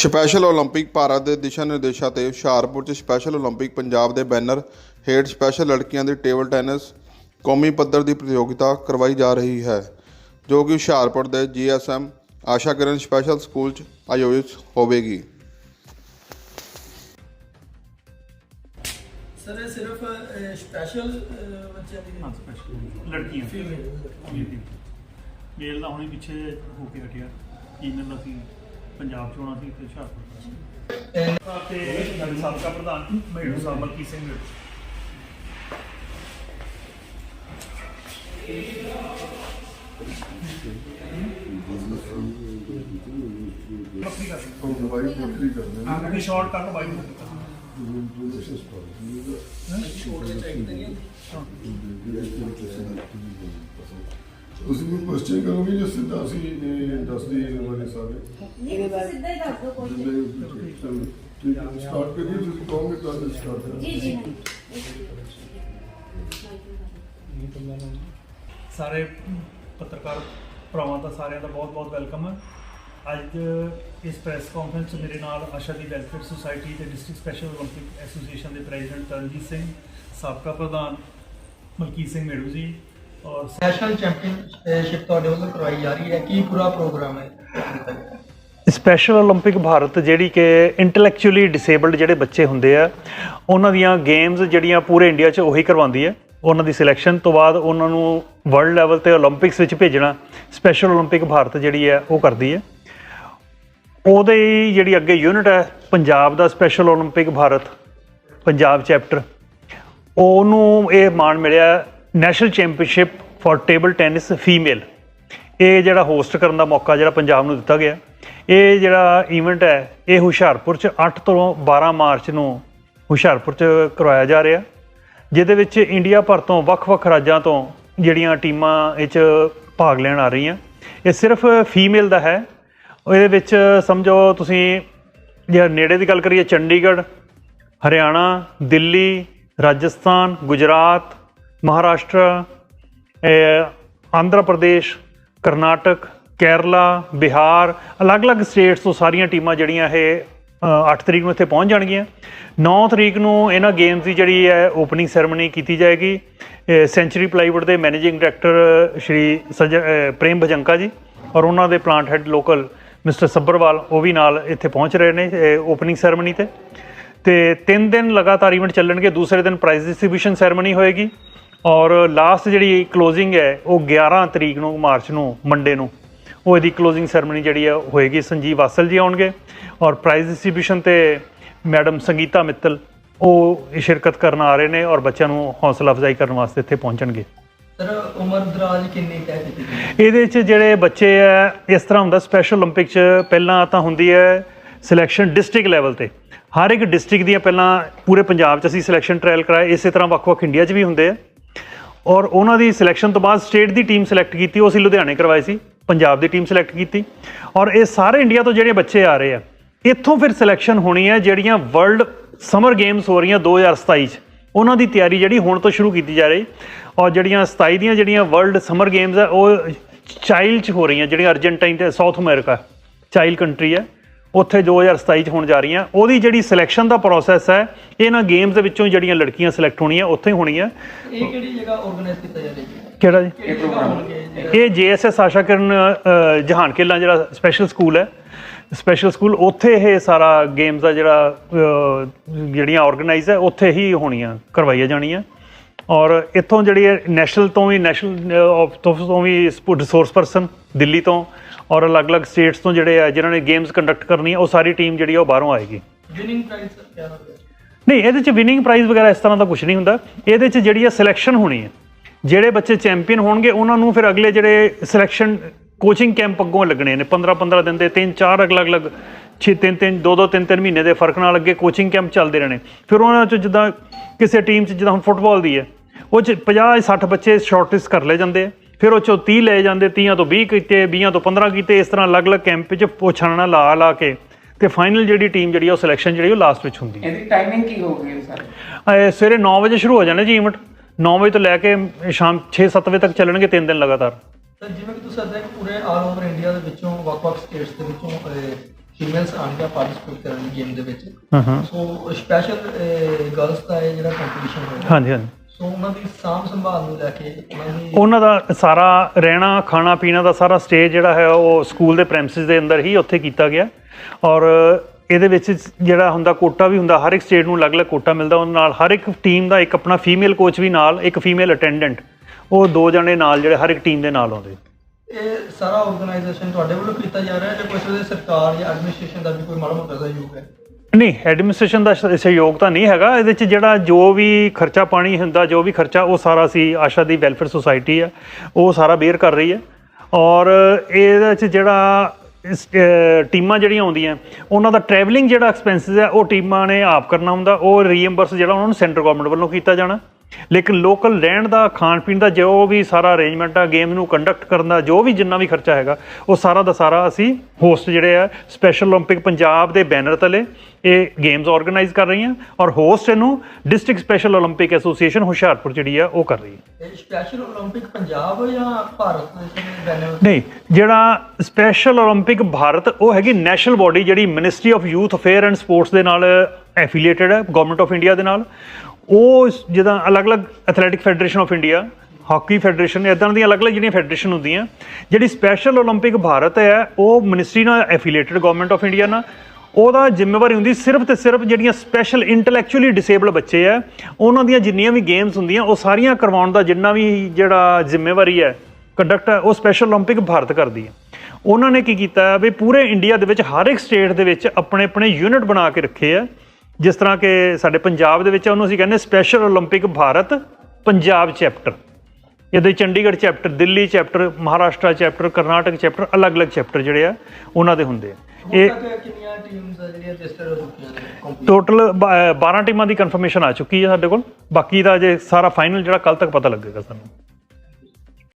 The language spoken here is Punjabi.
ਸਪੈਸ਼ਲ 올림픽 ਭਾਰਤ ਦੇ ਦਿਸ਼ਾ ਨਿਰਦੇਸ਼ਾਂ ਤੇ ਹੁਸ਼ਿਆਰਪੁਰ 'ਚ ਸਪੈਸ਼ਲ 올림픽 ਪੰਜਾਬ ਦੇ ਬੈਨਰ ਹੇਠ ਸਪੈਸ਼ਲ ਲੜਕੀਆਂ ਦੀ ਟੇਬਲ ਟੈਨਿਸ ਕੌਮੀ ਪੱਧਰ ਦੀ ਪ੍ਰਤੀਯੋਗਿਤਾ ਕਰਵਾਈ ਜਾ ਰਹੀ ਹੈ ਜੋ ਕਿ ਹੁਸ਼ਿਆਰਪੁਰ ਦੇ GSM Asha Kiran special school 'ਚ ਆਯੋਜਿਤ ਹੋਵੇਗੀ ਸਰ ਇਹ ਸਿਰਫ ਸਪੈਸ਼ਲ ਬੱਚਿਆਂ ਦੀ ਹਾਂ ਸਪੈਸ਼ਲ ਲੜਕੀਆਂ ਫੀਮੇਲ ਮੇਲ ਦਾ ਹੁਣੇ ਪਿੱਛੇ ਹੋ ਕੇ ਹਟਿਆ ਫੀਮੇਲ ਦਾ ਸੀ ਪੰਜਾਬ ਚੋਂ ਆਉਣਾ ਸੀ ਤੇ ਹੁਸ਼ਿਆਰਪੁਰ ਦਾ ਸੀ ਤੇ ਸਾਡੇ ਸਾਬਕਾ ਪ੍ਰਧਾਨ ਮੇੜੂ ਸਾਹਿਬ ਮਲਕੀ ਸਿੰਘ ਮੇੜੂ ਬੱਕਰੀ ਕਰ ਉਹ ਵਾਈ ਪੋਟਰੀ ਕਰਦੇ ਹਾਂ ਕਿ ਸ਼ਾਰਟ ਕੱਟ ਬਾਈ ਨੂੰ ਨੇ ਪ੍ਰੋਸੈਸ ਕਰ ਛੋਟੇ ਚਾਹੀਦੇ ਨੇ ਤੁਸੀਂ ਕੋਈ ਕੁਐਸਚਨ ਕਰੋਗੇ ਜਾਂ ਸਿੱਧਾ ਅਸੀਂ ਇਹ ਦੱਸ ਦਈਏ ਵਾਲੇ ਸਾਰੇ। ਇਹਦੇ ਬਾਅਦ ਸਿੱਧਾ ਹੀ ਦੱਸ ਦਿਓ ਕੋਈ ਨਹੀਂ। ਸਟਾਰਟ ਕਰੀਏ ਤੁਸੀਂ ਕਹੋਗੇ ਤਾਂ ਸਟਾਰਟ ਜੀ ਜੀ ਸਾਰੇ ਪੱਤਰਕਾਰ ਭਰਾਵਾਂ ਦਾ ਸਾਰਿਆਂ ਦਾ ਬਹੁਤ-ਬਹੁਤ ਵੈਲਕਮ ਹੈ ਅੱਜ ਇਸ ਪ੍ਰੈਸ ਕਾਨਫਰੰਸ 'ਚ ਮੇਰੇ ਨਾਲ ਆਸ਼ਾ ਦੀ ਵੈਲਫੇਅਰ ਸੁਸਾਇਟੀ ਤੇ ਡਿਸਟ੍ਰਿਕਟ ਸਪੈਸ਼ਲ ਓਲੰਪਿਕ ਐਸੋਸੀਏਸ਼ਨ ਦੇ ਪ੍ਰੈਜ਼ੀਡੈਂਟ ਤਰਨਜੀਤ ਸਿੰਘ ਸਾਬਕਾ ਪ੍ਰਧਾਨ ਮਲਕੀਤ ਸਿੰਘ ਮੇੜੂ ਜੀ ਔਰ ਸੈਸ਼ਨਲ ਚੈਂਪੀਅਨਸ਼ਿਪ ਤੁਹਾਡੇ ਵੱਲੋਂ ਕਰਵਾਈ ਜਾ ਰਹੀ ਹੈ। ਕੀ ਪੂਰਾ ਪ੍ਰੋਗਰਾਮ ਹੈ? ਸਪੈਸ਼ਲ 올림픽 ਭਾਰਤ ਜਿਹੜੀ ਕਿ ਇੰਟੈਲੈਕਚੁਅਲੀ ਡਿਸੇਬਲਡ ਜਿਹੜੇ ਬੱਚੇ ਹੁੰਦੇ ਆ, ਉਹਨਾਂ ਦੀਆਂ ਗੇਮਸ ਜਿਹੜੀਆਂ ਪੂਰੇ ਇੰਡੀਆ 'ਚ ਉਹੀ ਕਰਵਾਉਂਦੀ ਹੈ। ਉਹਨਾਂ ਦੀ ਸਿਲੈਕਸ਼ਨ ਤੋਂ ਬਾਅਦ ਉਹਨਾਂ ਨੂੰ ਵਰਲਡ ਲੈਵਲ ਤੇ 올림픽ਸ ਵਿੱਚ ਭੇਜਣਾ ਸਪੈਸ਼ਲ 올림픽 ਭਾਰਤ ਜਿਹੜੀ ਹੈ ਉਹ ਕਰਦੀ ਹੈ। ਉਹਦੇ ਜਿਹੜੀ ਅੱਗੇ ਯੂਨਿਟ ਹੈ, ਪੰਜਾਬ ਦਾ ਸਪੈਸ਼ਲ 올림픽 ਭਾਰਤ, ਪੰਜਾਬ ਚੈਪਟਰ ਉਹਨੂੰ ਇਹ ਮਾਣ ਮਿਲਿਆ national championship for table tennis female. ਇਹ ਜਿਹੜਾ ਹੋਸਟ ਕਰਨ ਦਾ ਮੌਕਾ ਜਿਹੜਾ ਪੰਜਾਬ ਨੂੰ ਦਿੱਤਾ ਗਿਆ। ਇਹ ਜਿਹੜਾ ਇਵੈਂਟ ਹੈ, ਇਹ ਹੁਸ਼ਿਆਰਪੁਰ ਚ 8 ਤੋਂ 12 ਮਾਰਚ ਨੂੰ ਹੁਸ਼ਿਆਰਪੁਰ ਚ ਕਰਵਾਇਆ ਜਾ ਰਿਹਾ। ਜਿਹਦੇ ਵਿੱਚ ਇੰਡੀਆ ਭਰ ਤੋਂ ਵੱਖ-ਵੱਖ ਰਾਜਾਂ ਤੋਂ ਜਿਹੜੀਆਂ ਟੀਮਾਂ ਇਹ ਚ ਭਾਗ ਲੈਣ ਆ ਰਹੀਆਂ। ਇਹ ਸਿਰਫ ਫੀਮੇਲ ਦਾ ਹੈ। ਇਹਦੇ ਵਿੱਚ ਸਮਝੋ ਤੁਸੀਂ, ਜੇ ਨੇੜੇ ਦੀ ਗੱਲ ਕਰੀਏ, ਚੰਡੀਗੜ੍ਹ, ਹਰਿਆਣਾ, ਦਿੱਲੀ, ਰਾਜਸਥਾਨ, ਗੁਜਰਾਤ ਮਹਾਰਾਸ਼ਟਰ ਆਂਧਰਾ ਪ੍ਰਦੇਸ਼ ਕਰਨਾਟਕ ਕੇਰਲਾ ਬਿਹਾਰ ਅਲੱਗ-ਅਲੱਗ ਸਟੇਟਸ ਤੋਂ ਸਾਰੀਆਂ ਟੀਮਾਂ ਜਿਹੜੀਆਂ ਇਹ ਅ, 8 ਤਰੀਕ ਨੂੰ ਇੱਥੇ ਪਹੁੰਚ ਜਾਣਗੀਆਂ। 9 ਤਰੀਕ ਨੂੰ ਇਹਨਾਂ ਗੇਮਸ ਦੀ ਜਿਹੜੀ ਹੈ ਓਪਨਿੰਗ ਸੈਰੇਮਨੀ ਕੀਤੀ ਜਾਏਗੀ। ਸੈਂਚਰੀ ਪਲਾਈਵੁੱਡ ਦੇ ਮੈਨੇਜਿੰਗ ਡਾਇਰੈਕਟਰ ਸ਼੍ਰੀ ਸਜ ਪ੍ਰੇਮ ਭਜੰਕਾ ਜੀ ਔਰ ਉਹਨਾਂ ਦੇ plant head local mister Sabharwal ਉਹ ਵੀ ਨਾਲ ਇੱਥੇ ਪਹੁੰਚ ਰਹੇ ਨੇ ਓਪਨਿੰਗ ਸੈਰੇਮਨੀ ਤੇ। ਤੇ ਤਿੰਨ ਦਿਨ ਲਗਾਤਾਰ ਇਵੈਂਟ ਚੱਲਣਗੇ ਦੂਸਰੇ ਦਿਨ ਪ੍ਰਾਈਜ਼ ਡਿਸਟ੍ਰੀਬਿਊਸ਼ਨ ਸੈਰੇਮਨੀ ਹੋਏਗੀ। ਔਰ ਲਾਸਟ ਜਿਹੜੀ ਕਲੋਜ਼ਿੰਗ ਹੈ ਉਹ 11 ਤਰੀਕ ਨੂੰ ਮਾਰਚ ਨੂੰ ਮੰਡੇ ਨੂੰ ਉਹ ਇਹਦੀ ਕਲੋਜ਼ਿੰਗ ਸੈਰੇਮਨੀ ਜਿਹੜੀ ਹੈ ਹੋਏਗੀ ਸੰਜੀਵ ਵਾਸਲ ਜੀ ਆਉਣਗੇ ਔਰ ਪ੍ਰਾਈਜ਼ ਡਿਸਟ੍ਰੀਬਿਊਸ਼ਨ ਤੇ ਮੈਡਮ ਸੰਗੀਤਾ ਮਿੱਤਲ ਉਹ ਸ਼ਿਰਕਤ ਕਰਨ ਆ ਰਹੇ ਨੇ ਔਰ ਬੱਚਿਆਂ ਨੂੰ ਹੌਸਲਾ ਅਫਜ਼ਾਈ ਕਰਨ ਵਾਸਤੇ ਇੱਥੇ ਪਹੁੰਚਣਗੇ ਸਰ ਉਮਰ ਦਰਾਜ ਕਿੰਨੀ ਤੈਅ ਕੀਤੀ ਗਈ ਇਹਦੇ 'ਚ ਜਿਹੜੇ ਬੱਚੇ ਆ ਇਸ ਤਰ੍ਹਾਂ ਹੁੰਦਾ ਸਪੈਸ਼ਲ 올림픽 'ਚ ਪਹਿਲਾਂ ਤਾਂ ਹੁੰਦੀ ਹੈ ਸਿਲੈਕਸ਼ਨ ਡਿਸਟ੍ਰਿਕਟ ਲੈਵਲ ਤੇ ਹਰ ਇੱਕ ਡਿਸਟ੍ਰਿਕਟ ਦੀਆਂ ਪਹਿਲਾਂ ਪੂਰੇ ਪੰਜਾਬ 'ਚ ਅਸੀਂ ਸਿਲੈਕਸ਼ਨ ਟ੍ਰਾਇਲ ਕਰਾਏ ਇਸੇ ਤਰ੍ਹਾਂ ਵੱਖ-ਵੱਖ ਇੰਡੀਆ 'ਚ ਵੀ ਹੁੰਦੇ ਆ ਔਰ ਉਹਨਾਂ ਦੀ ਸਿਲੈਕਸ਼ਨ ਤੋਂ ਬਾਅਦ ਸਟੇਟ ਦੀ ਟੀਮ ਸਿਲੈਕਟ ਕੀਤੀ, ਉਹ ਅਸੀਂ ਲੁਧਿਆਣੇ ਕਰਵਾਈ ਸੀ, ਪੰਜਾਬ ਦੀ ਟੀਮ ਸਿਲੈਕਟ ਕੀਤੀ। ਔਰ ਇਹ ਸਾਰੇ ਇੰਡੀਆ ਤੋਂ ਜਿਹੜੇ ਬੱਚੇ ਆ ਰਹੇ ਆ, ਇੱਥੋਂ ਫਿਰ ਸਿਲੈਕਸ਼ਨ ਹੋਣੀ ਹੈ ਜਿਹੜੀਆਂ ਵਰਲਡ ਸਮਰ ਗੇਮਸ ਹੋ ਰਹੀਆਂ 2027 ਚ। ਉਹਨਾਂ ਦੀ ਤਿਆਰੀ ਜਿਹੜੀ ਹੁਣ ਤੋਂ ਸ਼ੁਰੂ ਕੀਤੀ ਜਾ ਰਹੀ, ਔਰ ਜਿਹੜੀਆਂ 27 ਦੀਆਂ ਜਿਹੜੀਆਂ ਵਰਲਡ ਸਮਰ ਗੇਮਸ ਆ, ਉਹ ਚਾਈਲਡ ਚ ਹੋ ਰਹੀਆਂ, ਜਿਹੜੀਆਂ ਅਰਜੈਂਟਾਈਨ ਤੇ ਸਾਊਥ ਅਮਰੀਕਾ ਚਾਈਲਡ ਕੰਟਰੀ ਹੈ ਉੱਥੇ 2027 ਚ ਹੋਣ ਜਾ ਰਹੀਆਂ ਉਹਦੀ ਜਿਹੜੀ ਸਿਲੈਕਸ਼ਨ ਦਾ ਪ੍ਰੋਸੈਸ ਹੈ ਇਹਨਾਂ ਗੇਮਸ ਦੇ ਵਿੱਚੋਂ ਜਿਹੜੀਆਂ ਲੜਕੀਆਂ ਸਿਲੈਕਟ ਹੋਣੀਆਂ ਉੱਥੇ ਹੀ ਹੋਣੀਆਂ। ਇਹ ਕਿਹੜੀ ਜਗ੍ਹਾ ਆਰਗੇਨਾਈਜ਼ ਕੀਤਾ ਜਾ ਰਿਹਾ ਜੀ? ਕਿਹੜਾ ਜੀ? ਹੋਣਗੇ ਜਿਹੜਾ ਇਹ ਜੇਐਸਐਸ ਆਸ਼ਾ ਕਿਰਨ ਜਹਾਨ ਕਿਲਾ ਜਿਹੜਾ ਸਪੈਸ਼ਲ ਸਕੂਲ ਹੈ। ਸਪੈਸ਼ਲ ਸਕੂਲ ਉੱਥੇ ਇਹ ਸਾਰਾ ਗੇਮਸ ਦਾ ਜਿਹੜਾ ਜਿਹੜੀਆਂ ਆਰਗੇਨਾਈਜ਼ ਹੈ ਉੱਥੇ ਹੀ ਹੋਣੀਆਂ ਕਰਵਾਈਆਂ ਜਾਣੀਆਂ। ਔਰ ਇੱਥੋਂ ਜਿਹੜੀ ਨੈਸ਼ਨਲ ਤੋਂ ਵੀ ਨੈਸ਼ਨਲ ਆਫ ਤੋਂ ਵੀ ਰਿਸੋਰਸ ਪਰਸਨ ਦਿੱਲੀ ਤੋਂ ਔਰ ਅਲੱਗ-ਅਲੱਗ ਸਟੇਟਸ ਤੋਂ ਜਿਹੜੇ ਆ ਜਿਨ੍ਹਾਂ ਨੇ ਗੇਮਸ ਕੰਡਕਟ ਕਰਨੀ ਹੈ ਉਹ ਸਾਰੀ ਟੀਮ ਜਿਹੜੀ ਆ ਉਹ ਬਾਹਰੋਂ ਆਏਗੀ। ਵਿਨਿੰਗ ਪ੍ਰਾਈਜ਼ ਸਰ ਕਿਆ ਹੋਵੇਗਾ ਨਹੀਂ ਇਹਦੇ ਚ ਵਿਨਿੰਗ ਪ੍ਰਾਈਜ਼ ਵਗੈਰਾ ਇਸ ਤਰ੍ਹਾਂ ਦਾ ਕੁਝ ਨਹੀਂ ਹੁੰਦਾ। ਇਹਦੇ ਚ ਜਿਹੜੀ ਹੈ ਸਿਲੈਕਸ਼ਨ ਹੋਣੀ ਹੈ ਜਿਹੜੇ ਬੱਚੇ ਚੈਂਪੀਅਨ ਹੋਣਗੇ ਉਹਨਾਂ ਨੂੰ ਫਿਰ ਅਗਲੇ ਜਿਹੜੇ ਸਿਲੈਕਸ਼ਨ ਕੋਚਿੰਗ ਕੈਂਪ ਅੱਗੋਂ ਲੱਗਣੇ ਨੇ। 15 15 ਦਿਨ ਦੇ ਤਿੰਨ ਚਾਰ ਅਲੱਗ-ਅਲੱਗ 6 ਤਿੰਨ ਤਿੰਨ ਦੋ ਦੋ ਤਿੰਨ ਤਿੰਨ ਮਹੀਨੇ ਦੇ ਫ਼ਰਕ ਨਾਲ ਅੱਗੇ ਕੋਚਿੰਗ ਕੈਂਪ ਚੱਲਦੇ ਰਹਿਣੇ। ਫਿਰ ਉਹਨਾਂ ਚ ਜਿੱਦਾਂ ਕਿਸੇ ਟੀਮ ਚ ਜਿੱਦਾਂ ਹੁਣ ਫੁੱਟਬਾਲ ਦੀ ਹੈ ਉਹ ਚ 50 60 ਬੱਚੇ ਸ਼ਾਰਟਲਿਸਟ ਕਰ ਲਏ ਜਾਂਦੇ ਆ। ਫਿਰ ਉਹ ਚੋਂ 30 ਲਏ ਜਾਂਦੇ 30 ਤੋਂ 20 ਕੀਤੇ 20 ਤੋਂ 15 ਕੀਤੇ ਇਸ ਤਰ੍ਹਾਂ ਅਲੱਗ-ਅਲੱਗ ਕੈਂਪ 'ਚ ਪੁੱਛਣਾ ਲਾ ਲਾ ਕੇ ਤੇ ਫਾਈਨਲ ਜਿਹੜੀ ਟੀਮ ਜਿਹੜੀ ਉਹ ਸਿਲੈਕਸ਼ਨ ਜਿਹੜੀ ਉਹ ਲਾਸਟ ਵਿੱਚ ਹੁੰਦੀ ਹੈ ਇਹਦੀ ਟਾਈਮਿੰਗ ਕੀ ਹੋਊਗੀ ਸਰ? ਇਹ ਸਵੇਰੇ 9 ਵਜੇ ਸ਼ੁਰੂ ਹੋ ਜਾਣਾ ਜੀ ਇਵੈਂਟ 9 ਵਜੇ ਤੋਂ ਲੈ ਕੇ ਸ਼ਾਮ 6-7 ਵਜੇ ਤੱਕ ਚੱਲਣਗੇ 3 ਦਿਨ ਲਗਾਤਾਰ। ਸਰ ਜਿਵੇਂ ਕਿ ਤੁਸੀਂ ਦੱਸਿਆ ਕਿ ਪੂਰੇ ਆਲ ਓਵਰ ਇੰਡੀਆ ਦੇ ਵਿੱਚੋਂ ਵੱਖ-ਵੱਖ ਸਟੇਟਸ ਦੇ ਵਿੱਚੋਂ ਫੀਮੇਲਸ ਆਣਗੇ ਪਾਰਟਿਸਿਪੇਟ ਕਰਨ ਗੇਮ ਦੇ ਵਿੱਚ। ਹਾਂ ਹਾਂ ਸੋ ਸਪੈਸ਼ਲ ਗਰਲਸ ਦਾ ਇਹ ਜਿਹੜਾ ਕੰਪੀਟੀਸ਼ਨ ਹੋਇਆ। ਹਾਂਜੀ ਹਾਂਜੀ। ਸੋ ਉਹਨਾਂ ਦੀ ਸਾਂਭ ਸੰਭਾਲ ਨੂੰ ਲੈ ਕੇ ਉਹਨਾਂ ਦੀ ਉਹਨਾਂ ਦਾ ਸਾਰਾ ਰਹਿਣਾ ਖਾਣਾ ਪੀਣਾ ਦਾ ਸਾਰਾ ਸਟੇ ਜਿਹੜਾ ਹੈ ਉਹ ਸਕੂਲ ਦੇ ਪ੍ਰੈਮਿਸਿਸ ਦੇ ਅੰਦਰ ਹੀ ਉੱਥੇ ਕੀਤਾ ਗਿਆ। ਔਰ ਇਹਦੇ ਵਿੱਚ ਜਿਹੜਾ ਹੁੰਦਾ ਕੋਟਾ ਵੀ ਹੁੰਦਾ ਹਰ ਇੱਕ ਸਟੇਟ ਨੂੰ ਅਲੱਗ-ਅਲੱਗ ਕੋਟਾ ਮਿਲਦਾ। ਉਹਨਾਂ ਨਾਲ ਹਰ ਇੱਕ ਟੀਮ ਦਾ ਇੱਕ ਆਪਣਾ ਫੀਮੇਲ ਕੋਚ ਵੀ ਨਾਲ ਇੱਕ ਫੀਮੇਲ ਅਟੈਂਡੈਂਟ ਉਹ ਦੋ ਜਣੇ ਨਾਲ ਜਿਹੜੇ ਹਰ ਇੱਕ ਟੀਮ ਦੇ ਨਾਲ ਆਉਂਦੇ। ਇਹ ਸਾਰਾ ਆਰਗੇਨਾਈਜੇਸ਼ਨ ਤੁਹਾਡੇ ਵੱਲੋਂ ਕੀਤਾ ਜਾ ਰਿਹਾ ਹੈ ਜਾਂ ਕੋਈ ਸਰਕਾਰ ਜਾਂ ਐਡਮਿਨਿਸਟ੍ਰੇਸ਼ਨ ਦਾ ਵੀ ਕੋਈ ਮਾੜਾ ਮੋਟਾ ਸਹਿਯੋਗ ਹੈ? ਨਹੀਂ ਐਡਮਿਨਿਸਟ੍ਰੇਸ਼ਨ ਦਾ ਸਹਿਯੋਗ ਤਾਂ ਨਹੀਂ ਹੈਗਾ। ਇਹਦੇ ਚ ਜਿਹੜਾ ਜੋ ਵੀ ਖਰਚਾ ਪਾਣੀ ਹੁੰਦਾ, ਜੋ ਵੀ ਖਰਚਾ, ਉਹ ਸਾਰਾ ਸੀ ਆਸ਼ਾ ਦੀ ਵੈਲਫੇਅਰ ਸੁਸਾਇਟੀ ਆ। ਉਹ ਸਾਰਾ ਬੇਅਰ ਕਰ ਰਹੀ ਹੈ ਔਰ ਇਹਦੇ ਚ ਜਿਹੜਾ ਟੀਮਾਂ ਜਿਹੜੀਆਂ ਆਉਂਦੀਆਂ, ਉਹਨਾਂ ਦਾ ਟਰੈਵਲਿੰਗ ਜਿਹੜਾ ਐਕਸਪੈਂਸਸ ਹੈ ਉਹ ਟੀਮਾਂ ਨੇ ਆਪ ਕਰਨਾ ਹੁੰਦਾ। ਉਹ ਰੀਇੰਬਰਸ ਜਿਹੜਾ ਉਹਨਾਂ ਨੂੰ ਸੈਂਟਰ ਗਵਰਨਮੈਂਟ ਵੱਲੋਂ ਕੀਤਾ ਜਾਣਾ। ਲੇਕਿਨ ਲੋਕਲ ਰਹਿਣ ਦਾ ਖਾਣ ਪੀਣ ਦਾ ਜੋ ਵੀ ਸਾਰਾ ਅਰੇਂਜਮੈਂਟ ਆ ਗੇਮ ਨੂੰ ਕੰਡਕਟ ਕਰਨ ਦਾ ਜੋ ਵੀ ਜਿੰਨਾ ਵੀ ਖਰਚਾ ਹੈਗਾ ਉਹ ਸਾਰਾ ਦਾ ਸਾਰਾ ਅਸੀਂ ਹੋਸਟ ਜਿਹੜੇ ਆ ਸਪੈਸ਼ਲ 올림픽 ਪੰਜਾਬ ਦੇ ਬੈਨਰ ਤਲੇ ਇਹ ਗੇਮਸ ਆਰਗੇਨਾਈਜ਼ ਕਰ ਰਹੀਆਂ ਔਰ ਹੋਸਟ ਇਹਨੂੰ ਡਿਸਟ੍ਰਿਕਟ ਸਪੈਸ਼ਲ 올림픽 ਐਸੋਸੀਏਸ਼ਨ ਹੁਸ਼ਿਆਰਪੁਰ ਜਿਹੜੀ ਆ ਉਹ ਕਰ ਰਹੀ ਹੈ ਇਹ ਸਪੈਸ਼ਲ 올림픽 ਪੰਜਾਬ ਜਾਂ ਭਾਰਤ ਦੇ ਬੈਨਰ ਨਹੀਂ ਜਿਹੜਾ ਸਪੈਸ਼ਲ 올림픽 ਭਾਰਤ ਉਹ ਹੈਗੀ ਨੈਸ਼ਨਲ ਬਾਡੀ ਜਿਹੜੀ ministry of youth affair and sports ਦੇ ਨਾਲ ਐਫੀਲੀਏਟਡ ਹੈ ਗਵਰਨਮੈਂਟ ਆਫ ਇੰਡੀਆ ਦੇ ਨਾਲ ਉਹ ਇਸ- ਜਿੱਦਾਂ ਅਲੱਗ-ਅਲੱਗ athletic federation of India hockey federation ਇਦਾਂ ਦੀਆਂ ਅਲੱਗ-ਅਲੱਗ ਜਿਹੜੀਆਂ ਫੈਡਰੇਸ਼ਨ ਹੁੰਦੀਆਂ ਜਿਹੜੀ ਸਪੈਸ਼ਲ 올림픽 ਭਾਰਤ ਹੈ ਉਹ ਮਿਨਿਸਟਰੀ ਨਾਲ ਐਫੀਲੀਏਟਡ ਗਵਰਨਮੈਂਟ ਆਫ ਇੰਡੀਆ ਨਾਲ ਉਹਦਾ ਜ਼ਿੰਮੇਵਾਰੀ ਹੁੰਦੀ ਸਿਰਫ ਤੇ ਸਿਰਫ ਜਿਹੜੀਆਂ ਸਪੈਸ਼ਲ ਇੰਟੈਲੈਕਚੁਅਲੀ ਡਿਸੇਬਲ ਬੱਚੇ ਆ ਉਹਨਾਂ ਦੀਆਂ ਜਿੰਨੀਆਂ ਵੀ ਗੇਮਸ ਹੁੰਦੀਆਂ ਉਹ ਸਾਰੀਆਂ ਕਰਵਾਉਣ ਦਾ ਜਿੰਨਾ ਵੀ ਜਿਹੜਾ ਜ਼ਿੰਮੇਵਾਰੀ ਹੈ ਕੰਡਕਟ ਹੈ ਉਹ ਸਪੈਸ਼ਲ 올림픽 ਭਾਰਤ ਕਰਦੀ ਹੈ ਉਹਨਾਂ ਨੇ ਕੀ ਕੀਤਾ ਵੀ ਪੂਰੇ ਇੰਡੀਆ ਦੇ ਵਿੱਚ ਹਰ ਇੱਕ ਸਟੇਟ ਦੇ ਵਿੱਚ ਆਪਣੇ ਆਪਣੇ ਯੂਨਿਟ ਬਣਾ ਕੇ ਰੱਖੇ ਆ ਜਿਸ ਤਰ੍ਹਾਂ ਕਿ ਸਾਡੇ ਪੰਜਾਬ ਦੇ ਵਿੱਚ ਆ, ਉਹਨੂੰ ਅਸੀਂ ਕਹਿੰਦੇ ਸਪੈਸ਼ਲ 올림픽 ਭਾਰਤ ਪੰਜਾਬ ਚੈਪਟਰ ਇਹਦੇ Chandigarh chapter Delhi chapter Maharashtra chapter Karnataka chapter ਅਲੱਗ-ਅਲੱਗ ਚੈਪਟਰ ਜਿਹੜੇ ਆ ਉਹਨਾਂ ਦੇ ਹੁੰਦੇ ਆ ਹੁਣ ਇਹ ਤੱਕ ਕਿੰਨੀਆਂ ਟੀਮਸ ਜਿਹੜੀਆਂ ਰਜਿਸਟਰ ਹੋ ਚੁੱਕੀਆਂ ਨੇ compete? ਟੋਟਲ 12 ਟੀਮਾਂ ਦੀ ਕਨਫਰਮੇਸ਼ਨ ਆ ਚੁੱਕੀ ਹੈ ਸਾਡੇ ਕੋਲ ਬਾਕੀ ਦਾ ਜੇ ਸਾਰਾ ਫਾਈਨਲ ਜਿਹੜਾ ਕੱਲ ਤੱਕ ਪਤਾ ਲੱਗੇਗਾ ਸਾਨੂੰ